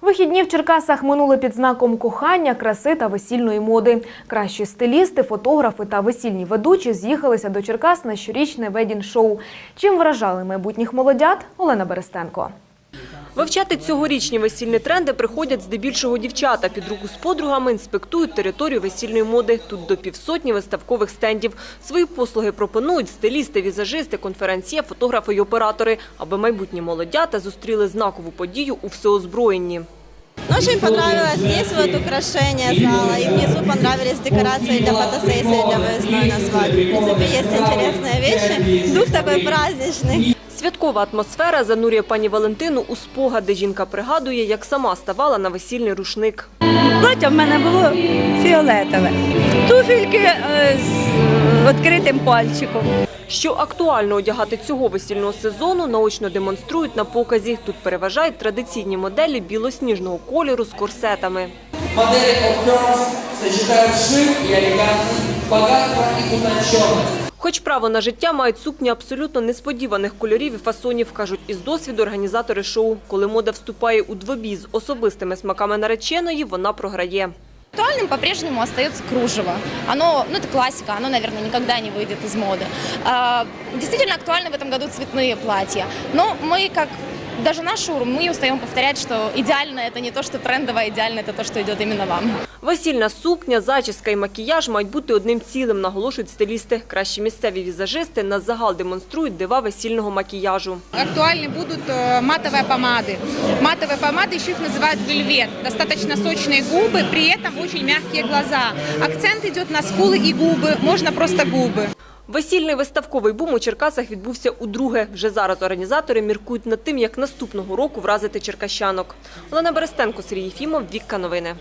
Вихідні в Черкасах минули під знаком кохання, краси та весільної моди. Кращі стилісти, фотографи та весільні ведучі з'їхалися до Черкас на щорічне ведін-шоу. Чим вражали майбутніх молодят Олена Берестенко. Вивчати цьогорічні весільні тренди приходять здебільшого дівчата. Під руку з подругами інспектують територію весільної моди. Тут до півсотні виставкових стендів. Свої послуги пропонують стилісти, візажисти, конференціє, фотографи й оператори, аби майбутні молодята зустріли знакову подію у всеозброєнні. Ну, Очень понравилось здесь вот украшение зала, и внизу понравились декорации для фотосессии, для выездной на свадьбу. В принципе, есть интересные вещи, дух такой праздничный. Святкова атмосфера занурює пані Валентину у спогади. Жінка пригадує, як сама ставала на весільний рушник. Плаття в мене було фіолетове. Туфельки е, з відкритим пальчиком. Що актуально одягати цього весільного сезону, наочно демонструють на показі. Тут переважають традиційні моделі білосніжного кольору з корсетами. Модели of Girls сочетают шик и элегантность, богатство и утонченность. Хоч право на життя мають сукні абсолютно несподіваних кольорів і фасонів, кажуть із досвіду організатори шоу. Коли мода вступає у двобій з особистими смаками нареченої, вона програє. Актуальным по-прежнему остается кружево. Оно, ну это классика, оно, наверное, никогда не выйдет из моды. А, Действительно актуальны в этом году цветные платья. Но мы, как даже наш шоурум, мы не устаем повторять, что идеально это не то, что трендово, а идеально это то, что идет именно вам. Весільна сукня, зачіска і макіяж мають бути одним цілим, наголошують стилісти. Кращі місцеві візажисти на загал демонструють дива весільного макіяжу. Актуальны будут э, матовые помады. Матовые помады еще их называют вельвет. Достаточно сочные губы, при этом очень мягкие глаза. Акцент идет на скулы и губы, можно просто губы. Весільний виставковий бум у Черкасах відбувся удруге. Вже зараз організатори міркують над тим, як наступного року вразити черкащанок. Олена Берестенко, Сергій Фімов, Вікка Новини.